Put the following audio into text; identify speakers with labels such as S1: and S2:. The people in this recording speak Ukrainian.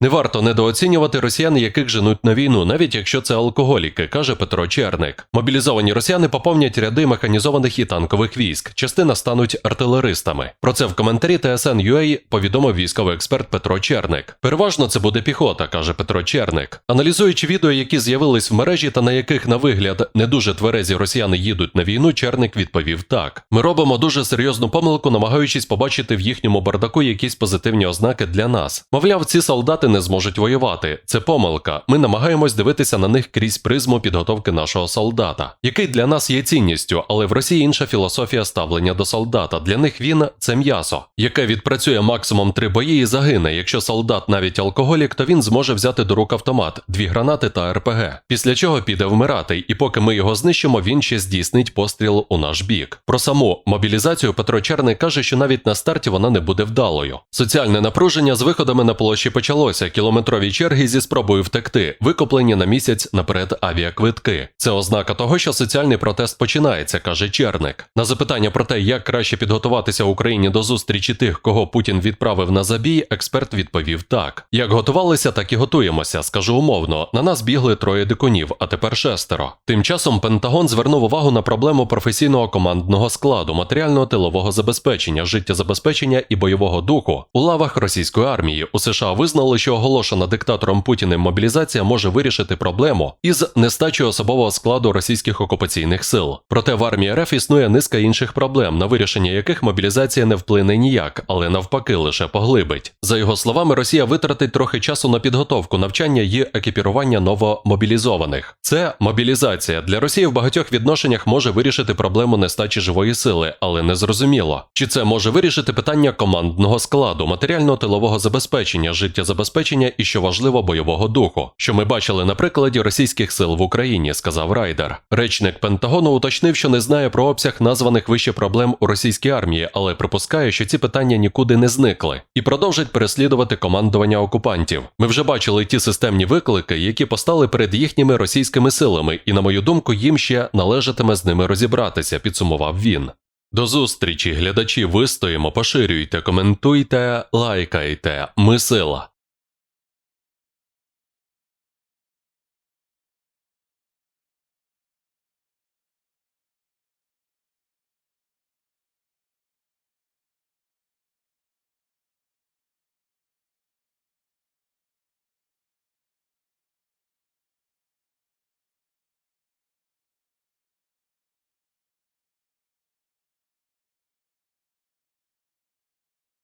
S1: Не варто недооцінювати росіян, яких женуть на війну, навіть якщо це алкоголіки, каже Петро Черник. Мобілізовані росіяни поповнять ряди механізованих і танкових військ. Частина стануть артилеристами. Про це в коментарі TSN.ua повідомив військовий експерт Петро Черник. Переважно це буде піхота, каже Петро Черник. Аналізуючи відео, які з'явились в мережі та на яких, на вигляд, не дуже тверезі росіяни їдуть на війну, Черник відповів так: ми робимо дуже серйозну помилку, намагаючись побачити в їхньому бардаку якісь позитивні ознаки для нас. Мовляв, ці солдати не зможуть воювати. Це помилка. Ми намагаємось дивитися на них крізь призму підготовки нашого солдата, який для нас є цінністю, але в Росії інша філософія ставлення до солдата. Для них він це м'ясо, яке відпрацює максимум три бої і загине. Якщо солдат навіть алкоголік, то він зможе взяти до рук автомат, дві гранати та РПГ. Після чого піде вмирати, і поки ми його знищимо, він ще здійснить постріл у наш бік. Про саму мобілізацію Петро Черник каже, що навіть на старті вона не буде вдалою. Соціальне напруження з виходами на площі почалося. Кілометрові черги зі спробою втекти, викоплені на місяць наперед авіаквитки. Це ознака того, що соціальний протест починається, каже Черник. На запитання про те, як краще підготуватися Україні до зустрічі тих, кого Путін відправив на забій, експерт відповів так: як готувалися, так і готуємося. Скажу умовно. На нас бігли троє дикунів, а тепер шестеро. Тим часом Пентагон звернув увагу на проблему професійного командного складу, матеріального тилового забезпечення, життєзабезпечення і бойового духу у лавах російської армії. У США визнали, що оголошена диктатором Путіним мобілізація може вирішити проблему із нестачею особового складу російських окупаційних сил. Проте в армії РФ існує низка інших проблем, на вирішення яких мобілізація не вплине ніяк, але навпаки лише поглибить. За його словами, Росія витратить трохи часу на підготовку, навчання і екіпірування новомобілізованих. Це мобілізація для Росії в багатьох відношеннях може вирішити проблему нестачі живої сили, але не зрозуміло, чи це може вирішити питання командного складу, матеріально-тилового забезпечення, життєзабезпечення і, що важливо, бойового духу, що ми бачили на прикладі російських сил в Україні, сказав Райдер. Речник Пентагону уточнив, що не знає про обсяг названих вище проблем у російській армії, але припускає, що ці питання нікуди не зникли і продовжать переслідувати командування окупантів. Ми вже бачили ті системні виклики, які постали перед їхніми російськими силами, і на мою думку, їм ще належатиме з ними розібратися, підсумував він. До зустрічі, глядачі, вистоїмо, поширюйте, коментуйте, лайкайте. Ми сила.